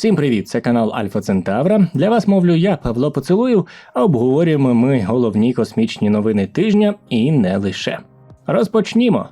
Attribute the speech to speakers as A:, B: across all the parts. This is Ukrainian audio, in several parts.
A: Всім привіт! Це канал Альфа Центавра. Для вас мовлю я, Павло Поцелуєв, а обговорюємо ми головні космічні новини тижня і не лише. Розпочнімо.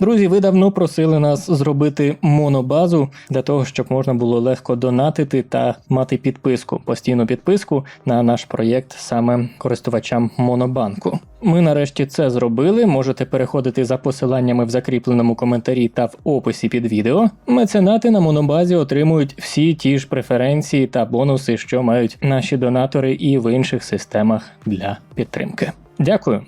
A: Друзі, ви давно просили нас зробити монобазу для того, щоб можна було легко донатити та мати підписку, постійну підписку на наш проєкт саме користувачам Монобанку. Ми нарешті це зробили. Можете переходити за посиланнями в закріпленому коментарі та в описі під відео. Меценати на монобазі отримують всі ті ж преференції та бонуси, що мають наші донатори і в інших системах для підтримки. Дякую.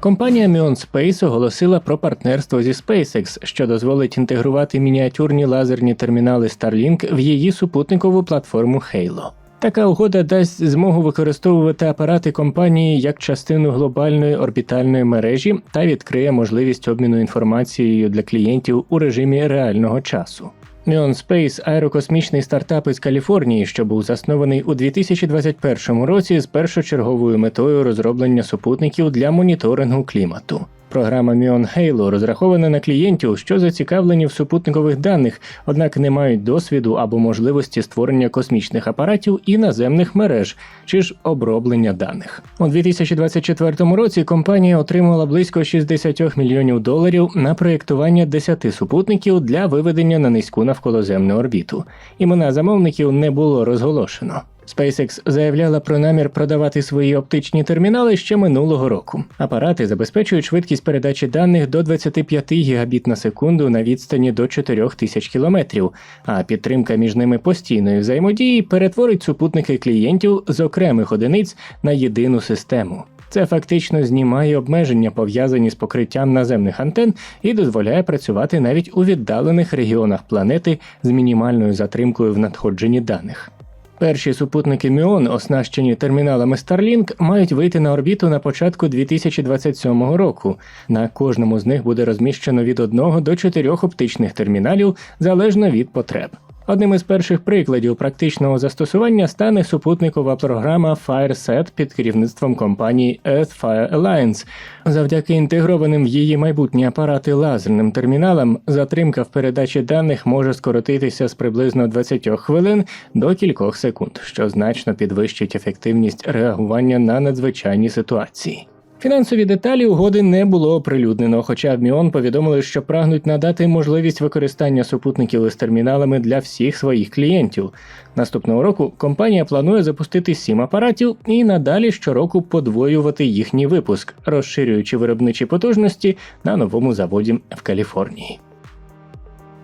A: Компанія Mion Space оголосила про партнерство зі SpaceX, що дозволить інтегрувати мініатюрні лазерні термінали Starlink в її супутникову платформу Halo. Така угода дасть змогу використовувати апарати компанії як частину глобальної орбітальної мережі та відкриє можливість обміну інформацією для клієнтів у режимі реального часу. Neon Space – аерокосмічний стартап із Каліфорнії, що був заснований у 2021 році з першочерговою метою розроблення супутників для моніторингу клімату. Програма Mion Halo розрахована на клієнтів, що зацікавлені в супутникових даних, однак не мають досвіду або можливості створення космічних апаратів і наземних мереж чи ж оброблення даних. У 2024 році компанія отримала близько 60 мільйонів доларів на проєктування 10 супутників для виведення на низьку навколоземну орбіту. Імена замовників не було розголошено. SpaceX заявляла про намір продавати свої оптичні термінали ще минулого року. Апарати забезпечують швидкість передачі даних до 25 гігабіт на секунду на відстані до 4000 кілометрів, а підтримка між ними постійної взаємодії перетворить супутники клієнтів з окремих одиниць на єдину систему. Це фактично знімає обмеження, пов'язані з покриттям наземних антен, і дозволяє працювати навіть у віддалених регіонах планети з мінімальною затримкою в надходженні даних. Перші супутники Міон, оснащені терміналами Starlink, мають вийти на орбіту на початку 2027 року. На кожному з них буде розміщено від одного до чотирьох оптичних терміналів залежно від потреб. Одним із перших прикладів практичного застосування стане супутникова програма FireSat під керівництвом компанії Earth-Fire Alliance. Завдяки інтегрованим в її майбутні апарати лазерним терміналам, затримка в передачі даних може скоротитися з приблизно 20 хвилин до кількох секунд, що значно підвищить ефективність реагування на надзвичайні ситуації. Фінансові деталі угоди не було оприлюднено, хоча Міон повідомили, що прагнуть надати можливість використання супутників із терміналами для всіх своїх клієнтів. Наступного року компанія планує запустити сім апаратів і надалі щороку подвоювати їхній випуск, розширюючи виробничі потужності на новому заводі в Каліфорнії.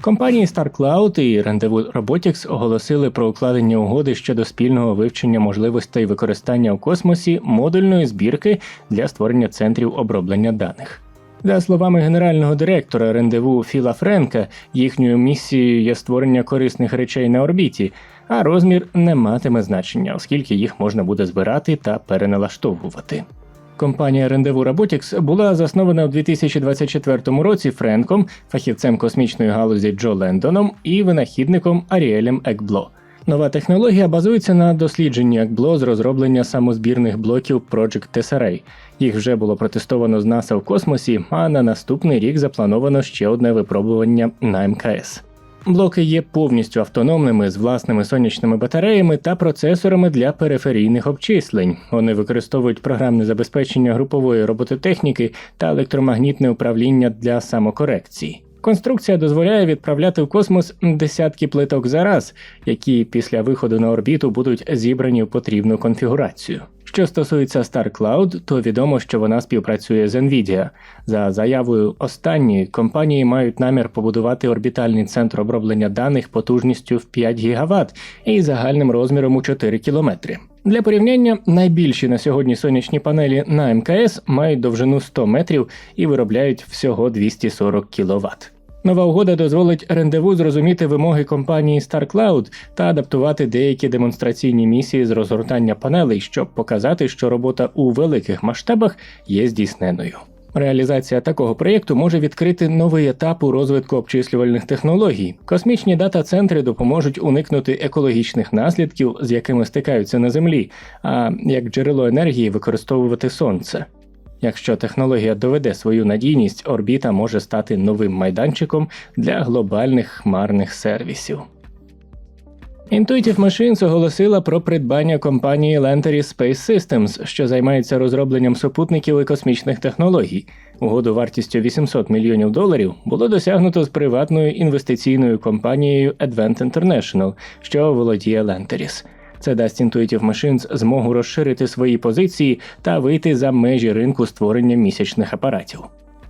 A: Компанії StarCloud і Rendezvous Robotics оголосили про укладення угоди щодо спільного вивчення можливостей використання у космосі модульної збірки для створення центрів оброблення даних. За словами генерального директора рендеву Філа Френка, їхньою місією є створення корисних речей на орбіті, а розмір не матиме значення, оскільки їх можна буде збирати та переналаштовувати. Компанія Rendezvous Robotics була заснована у 2024 році Френком, фахівцем космічної галузі Джо Лендоном і винахідником Аріелем Екбло. Нова технологія базується на дослідженні Екбло з розроблення самозбірних блоків Project Tesserae. Їх вже було протестовано з НАСА в космосі, а на наступний рік заплановано ще одне випробування на МКС. Блоки є повністю автономними з власними сонячними батареями та процесорами для периферійних обчислень. Вони використовують програмне забезпечення групової робототехніки та електромагнітне управління для самокорекції. Конструкція дозволяє відправляти в космос десятки плиток за раз, які після виходу на орбіту будуть зібрані в потрібну конфігурацію. Що стосується StarCloud, то відомо, що вона співпрацює з Nvidia. За заявою останньої компанії мають намір побудувати орбітальний центр оброблення даних потужністю в 5 ГВт і загальним розміром у 4 км. Для порівняння найбільші на сьогодні сонячні панелі на МКС мають довжину 100 метрів і виробляють всього 240 кВт. Нова угода дозволить рендеву зрозуміти вимоги компанії StarCloud та адаптувати деякі демонстраційні місії з розгортання панелей, щоб показати, що робота у великих масштабах є здійсненою. Реалізація такого проєкту може відкрити новий етап у розвитку обчислювальних технологій. Космічні дата-центри допоможуть уникнути екологічних наслідків, з якими стикаються на землі, а як джерело енергії використовувати сонце. Якщо технологія доведе свою надійність, орбіта може стати новим майданчиком для глобальних хмарних сервісів. Intuitive Machines оголосила про придбання компанії Lanteris Space Systems, що займається розробленням супутників і космічних технологій. Угоду вартістю 800 мільйонів доларів було досягнуто з приватною інвестиційною компанією Advent International, що володіє Lanteris. Це дасть Intuitive Machines змогу розширити свої позиції та вийти за межі ринку створення місячних апаратів.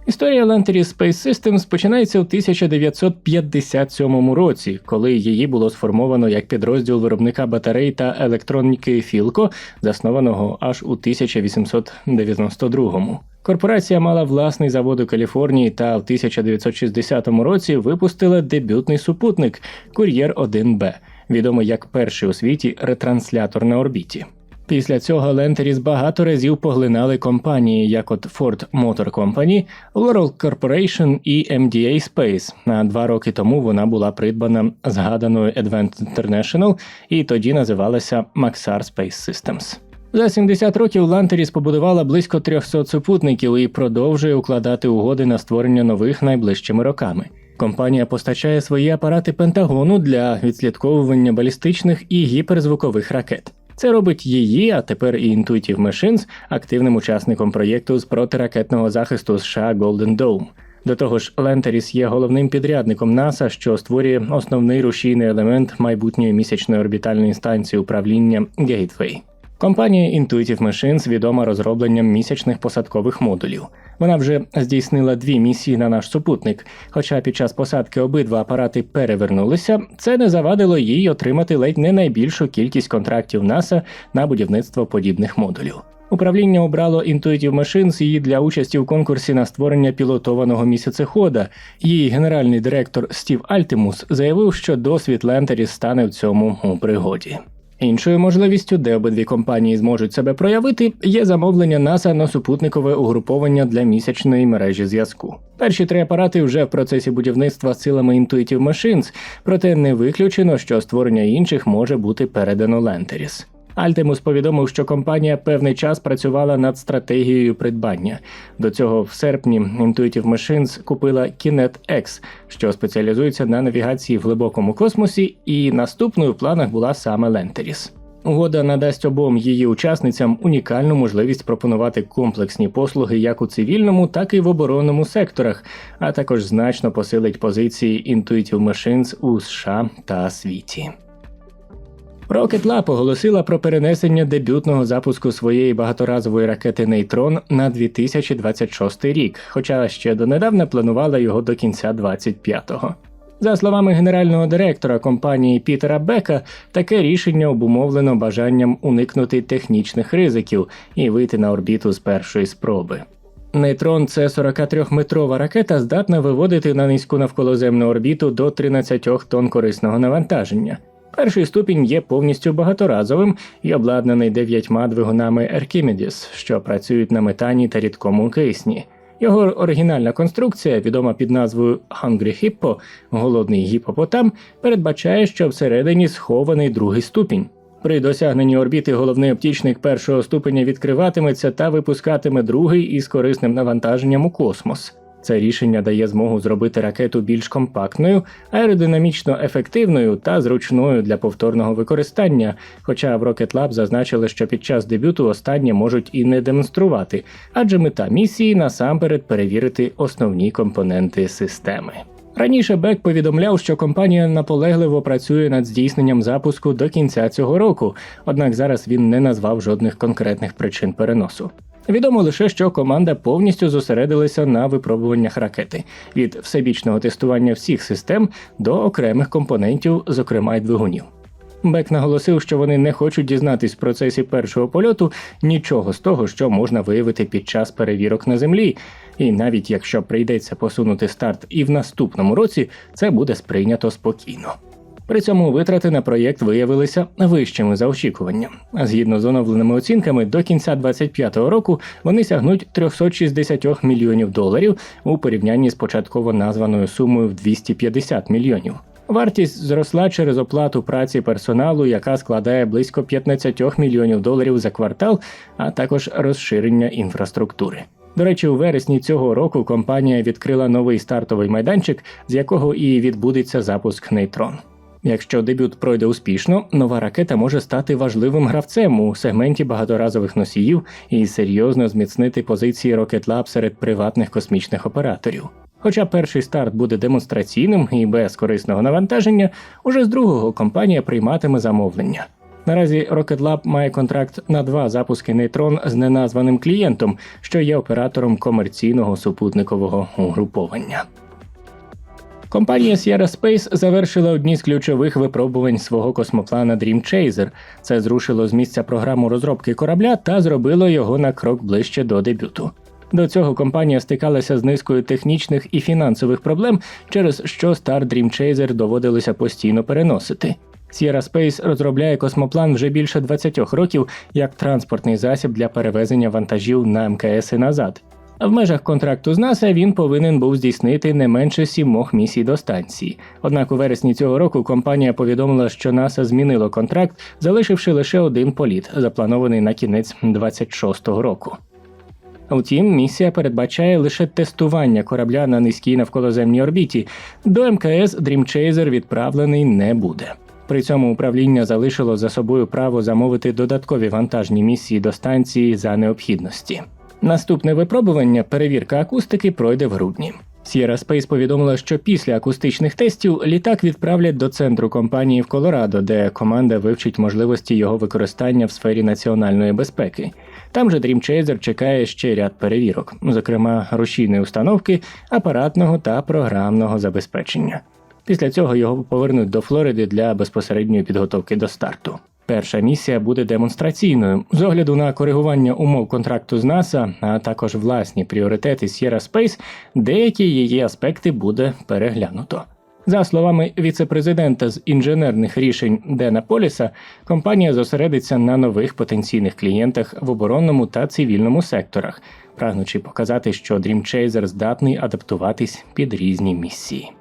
A: Історія Lanteris Space Systems починається у 1957 році, коли її було сформовано як підрозділ виробника батарей та електроніки Філко, заснованого аж у 1892 Корпорація мала власний завод у Каліфорнії та в 1960 році випустила дебютний супутник Кур'єр 1Б, відомий як перший у світі ретранслятор на орбіті. Після цього Лентеріс багато разів поглинали компанії, як от Ford Motor Company, Laurel Corporation і MDA Space. А два роки тому вона була придбана згаданою Advent International і тоді називалася Maxar Space Systems. За 70 років Лантеріс побудувала близько 300 супутників і продовжує укладати угоди на створення нових найближчими роками. Компанія постачає свої апарати Пентагону для відслідковування балістичних і гіперзвукових ракет. Це робить її, а тепер і Intuitive Machines, активним учасником проєкту з протиракетного захисту США Golden Dome. До того ж, Лентеріс є головним підрядником НАСА, що створює основний рушійний елемент майбутньої місячної орбітальної станції управління Gateway. Компанія Intuitive Machines відома розробленням місячних посадкових модулів. Вона вже здійснила дві місії на наш супутник. Хоча під час посадки обидва апарати перевернулися, це не завадило їй отримати ледь не найбільшу кількість контрактів НАСА на будівництво подібних модулів. Управління обрало Intuitive Machines її для участі у конкурсі на створення пілотованого місяцехода. Її генеральний директор Стів Альтимус заявив, що досвід Лентеріс стане в цьому у пригоді. Іншою можливістю, де обидві компанії зможуть себе проявити, є замовлення НАСА на супутникове угруповання для місячної мережі зв'язку. Перші три апарати вже в процесі будівництва силами Intuitive Machines, проте не виключено, що створення інших може бути передано Лентеріс. Альтемус повідомив, що компанія певний час працювала над стратегією придбання. До цього в серпні Intuitive Machines купила Kinet X, що спеціалізується на навігації в глибокому космосі, і наступною в планах була саме Лентеріс. Угода надасть обом її учасницям унікальну можливість пропонувати комплексні послуги як у цивільному, так і в оборонному секторах, а також значно посилить позиції Intuitive Machines у США та світі. Rocket Lab оголосила про перенесення дебютного запуску своєї багаторазової ракети Нейтрон на 2026 рік, хоча ще донедавна планувала його до кінця 25-го. За словами генерального директора компанії Пітера Бека, таке рішення обумовлено бажанням уникнути технічних ризиків і вийти на орбіту з першої спроби. Нейтрон це 43-метрова ракета, здатна виводити на низьку навколоземну орбіту до 13 тонн корисного навантаження. Перший ступінь є повністю багаторазовим і обладнаний дев'ятьма двигунами Archimedes, що працюють на метані та рідкому кисні. Його оригінальна конструкція, відома під назвою Hungry Hippo – голодний гіпопотам, передбачає, що всередині схований другий ступінь. При досягненні орбіти головний оптічник першого ступеня відкриватиметься та випускатиме другий із корисним навантаженням у космос. Це рішення дає змогу зробити ракету більш компактною, аеродинамічно ефективною та зручною для повторного використання. Хоча в Rocket Lab зазначили, що під час дебюту останнє можуть і не демонструвати, адже мета місії насамперед перевірити основні компоненти системи. Раніше Бек повідомляв, що компанія наполегливо працює над здійсненням запуску до кінця цього року, однак зараз він не назвав жодних конкретних причин переносу. Відомо лише, що команда повністю зосередилася на випробуваннях ракети від всебічного тестування всіх систем до окремих компонентів, зокрема й двигунів. Бек наголосив, що вони не хочуть дізнатись в процесі першого польоту нічого з того, що можна виявити під час перевірок на землі, і навіть якщо прийдеться посунути старт і в наступному році, це буде сприйнято спокійно. При цьому витрати на проєкт виявилися вищими за очікування. Згідно з оновленими оцінками, до кінця 2025 року вони сягнуть 360 мільйонів доларів у порівнянні з початково названою сумою в 250 мільйонів. Вартість зросла через оплату праці персоналу, яка складає близько 15 мільйонів доларів за квартал, а також розширення інфраструктури. До речі, у вересні цього року компанія відкрила новий стартовий майданчик, з якого і відбудеться запуск нейтрон. Якщо дебют пройде успішно, нова ракета може стати важливим гравцем у сегменті багаторазових носіїв і серйозно зміцнити позиції Rocket Lab серед приватних космічних операторів. Хоча перший старт буде демонстраційним і без корисного навантаження, уже з другого компанія прийматиме замовлення. Наразі Rocket Lab має контракт на два запуски нейтрон з неназваним клієнтом, що є оператором комерційного супутникового угруповання. Компанія Sierra Space завершила одні з ключових випробувань свого космоплана Dream Chaser. Це зрушило з місця програму розробки корабля та зробило його на крок ближче до дебюту. До цього компанія стикалася з низкою технічних і фінансових проблем, через що старт Dream Chaser доводилося постійно переносити. Sierra Space розробляє космоплан вже більше 20 років як транспортний засіб для перевезення вантажів на МКС і назад. В межах контракту з НАСА він повинен був здійснити не менше сімох місій до станції. Однак у вересні цього року компанія повідомила, що НАСА змінило контракт, залишивши лише один політ, запланований на кінець 26-го року. Утім, місія передбачає лише тестування корабля на низькій навколоземній орбіті. До МКС Chaser відправлений не буде. При цьому управління залишило за собою право замовити додаткові вантажні місії до станції за необхідності. Наступне випробування перевірка акустики пройде в грудні. Sierra Space повідомила, що після акустичних тестів літак відправлять до центру компанії в Колорадо, де команда вивчить можливості його використання в сфері національної безпеки. Там же Dream Chaser чекає ще ряд перевірок, зокрема рушійної установки, апаратного та програмного забезпечення. Після цього його повернуть до Флориди для безпосередньої підготовки до старту. Перша місія буде демонстраційною з огляду на коригування умов контракту з НАСА, а також власні пріоритети Sierra Space, деякі її аспекти буде переглянуто. За словами віце-президента з інженерних рішень Дена Поліса, компанія зосередиться на нових потенційних клієнтах в оборонному та цивільному секторах, прагнучи показати, що Dream Chaser здатний адаптуватись під різні місії.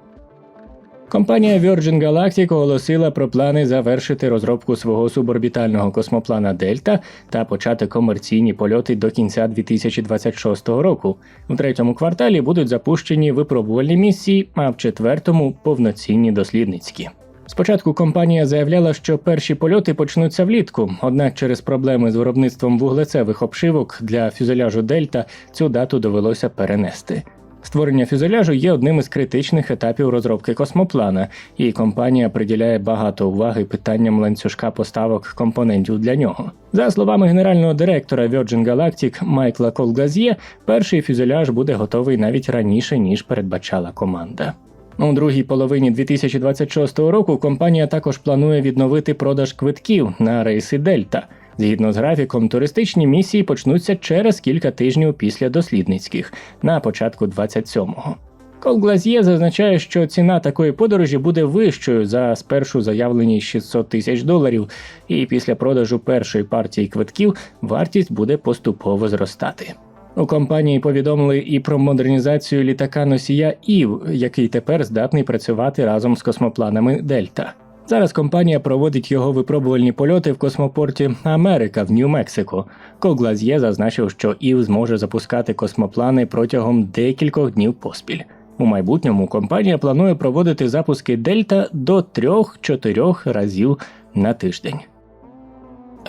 A: Компанія Virgin Galactic оголосила про плани завершити розробку свого суборбітального космоплана Дельта та почати комерційні польоти до кінця 2026 року. У третьому кварталі будуть запущені випробувальні місії, а в четвертому повноцінні дослідницькі. Спочатку компанія заявляла, що перші польоти почнуться влітку, однак через проблеми з виробництвом вуглецевих обшивок для фюзеляжу Дельта цю дату довелося перенести. Створення фюзеляжу є одним із критичних етапів розробки космоплана, і компанія приділяє багато уваги питанням ланцюжка поставок компонентів для нього. За словами генерального директора Virgin Galactic Майкла Колглазьє, перший фюзеляж буде готовий навіть раніше ніж передбачала команда. У другій половині 2026 року компанія також планує відновити продаж квитків на рейси Дельта. Згідно з графіком, туристичні місії почнуться через кілька тижнів після дослідницьких на початку 27-го. Колглазьє зазначає, що ціна такої подорожі буде вищою за спершу заявлені 600 тисяч доларів, і після продажу першої партії квитків вартість буде поступово зростати. У компанії повідомили і про модернізацію літака носія Ів, який тепер здатний працювати разом з космопланами Дельта. Зараз компанія проводить його випробувальні польоти в космопорті Америка в Нью-Мексико. Коглазьє зазначив, що Ів зможе запускати космоплани протягом декількох днів поспіль. У майбутньому компанія планує проводити запуски Дельта до 3-4 разів на тиждень.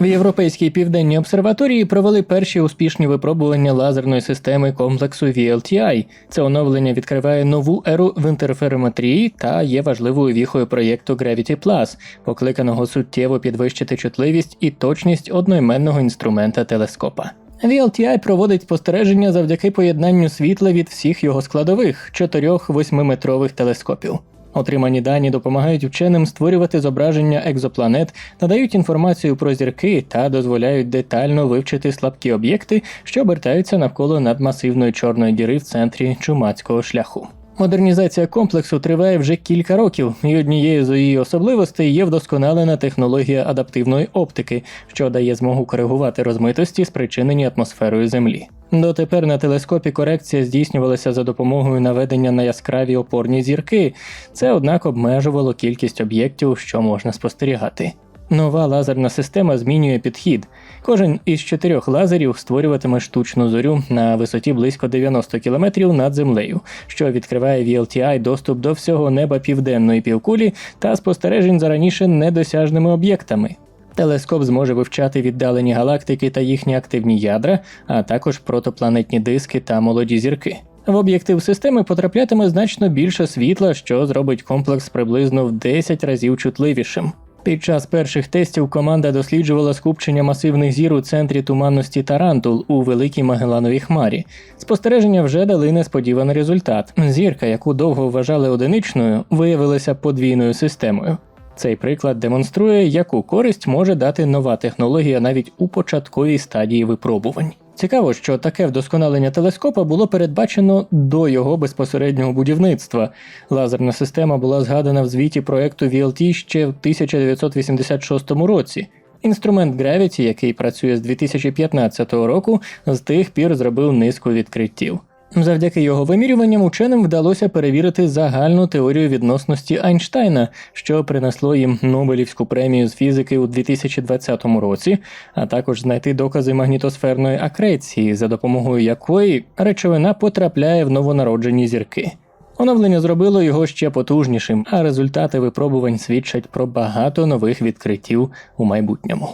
A: В Європейській південній обсерваторії провели перші успішні випробування лазерної системи комплексу VLTI. Це оновлення відкриває нову еру в інтерферометрії та є важливою віхою проєкту Gravity Plus, покликаного суттєво підвищити чутливість і точність одноіменного інструмента телескопа. VLTI проводить спостереження завдяки поєднанню світла від всіх його складових 4-8-метрових телескопів. Отримані дані допомагають вченим створювати зображення екзопланет, надають інформацію про зірки та дозволяють детально вивчити слабкі об'єкти, що обертаються навколо надмасивної чорної діри в центрі чумацького шляху. Модернізація комплексу триває вже кілька років, і однією з її особливостей є вдосконалена технологія адаптивної оптики, що дає змогу коригувати розмитості, спричинені атмосферою Землі. Дотепер на телескопі корекція здійснювалася за допомогою наведення на яскраві опорні зірки. Це, однак, обмежувало кількість об'єктів, що можна спостерігати. Нова лазерна система змінює підхід. Кожен із чотирьох лазерів створюватиме штучну зорю на висоті близько 90 км над землею, що відкриває VLTI доступ до всього неба південної півкулі та спостережень за раніше недосяжними об'єктами. Телескоп зможе вивчати віддалені галактики та їхні активні ядра, а також протопланетні диски та молоді зірки. В об'єктив системи потраплятиме значно більше світла, що зробить комплекс приблизно в 10 разів чутливішим. Під час перших тестів команда досліджувала скупчення масивних зір у центрі туманності Тарантул у Великій Магелановій хмарі. Спостереження вже дали несподіваний результат. Зірка, яку довго вважали одиничною, виявилася подвійною системою. Цей приклад демонструє, яку користь може дати нова технологія навіть у початковій стадії випробувань. Цікаво, що таке вдосконалення телескопа було передбачено до його безпосереднього будівництва. Лазерна система була згадана в звіті проекту VLT ще в 1986 році. Інструмент Gravity, який працює з 2015 року, з тих пір зробив низку відкриттів. Завдяки його вимірюванням ученим вдалося перевірити загальну теорію відносності Айнштайна, що принесло їм Нобелівську премію з фізики у 2020 році, а також знайти докази магнітосферної акреції, за допомогою якої речовина потрапляє в новонароджені зірки. Оновлення зробило його ще потужнішим, а результати випробувань свідчать про багато нових відкриттів у майбутньому.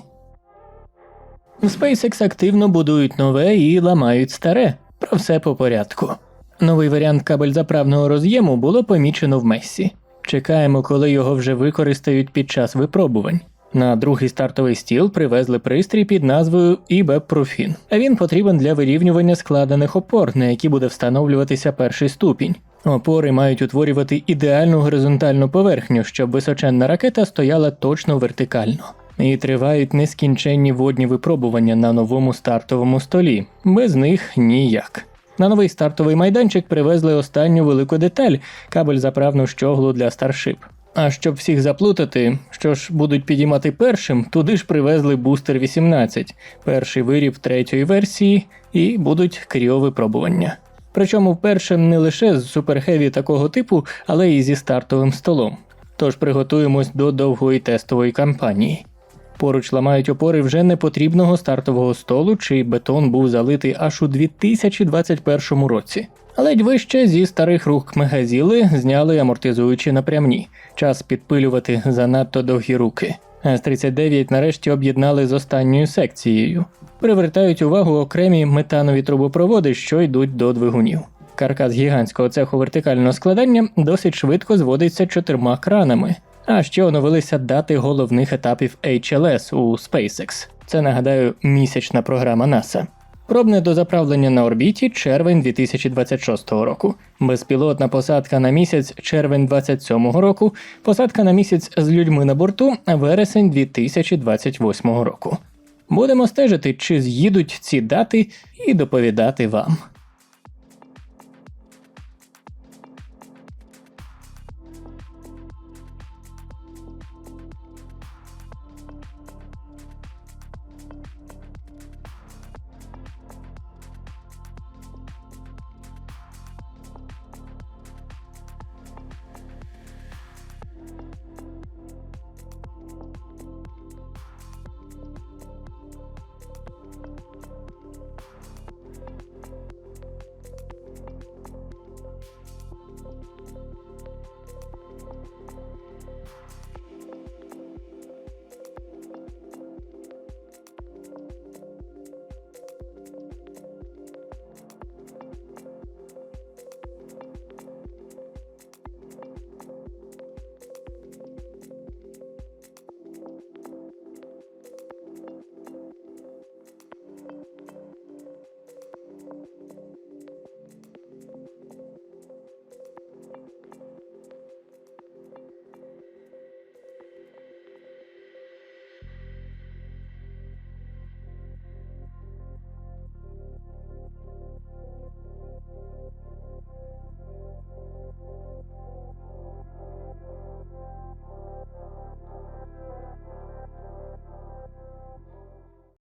A: SpaceX активно будують нове і ламають старе. Про все по порядку. Новий варіант кабель-заправного роз'єму було помічено в Мессі. Чекаємо, коли його вже використають під час випробувань. На другий стартовий стіл привезли пристрій під назвою. А він потрібен для вирівнювання складених опор, на які буде встановлюватися перший ступінь. Опори мають утворювати ідеальну горизонтальну поверхню, щоб височенна ракета стояла точно вертикально. І тривають нескінченні водні випробування на новому стартовому столі. Без них ніяк. На новий стартовий майданчик привезли останню велику деталь кабель заправну щоглу для Starship. А щоб всіх заплутати, що ж будуть підіймати першим, туди ж привезли бустер 18, перший виріб третьої версії, і будуть кріовипробування. Причому вперше не лише з суперхеві такого типу, але й зі стартовим столом. Тож приготуємось до довгої тестової кампанії. Поруч ламають опори вже непотрібного стартового столу, чий бетон був залитий аж у 2021 році. Ледь вище зі старих рук мегазіли зняли амортизуючі напрямні. Час підпилювати занадто довгі руки. С-39 нарешті об'єднали з останньою секцією. Привертають увагу окремі метанові трубопроводи, що йдуть до двигунів. Каркас гігантського цеху вертикального складання досить швидко зводиться чотирма кранами. А ще оновилися дати головних етапів HLS у SpaceX. Це нагадаю місячна програма НАСА. Пробне дозаправлення на орбіті червень 2026 року. Безпілотна посадка на місяць червень 27 року. Посадка на місяць з людьми на борту вересень 2028 року. Будемо стежити, чи з'їдуть ці дати і доповідати вам.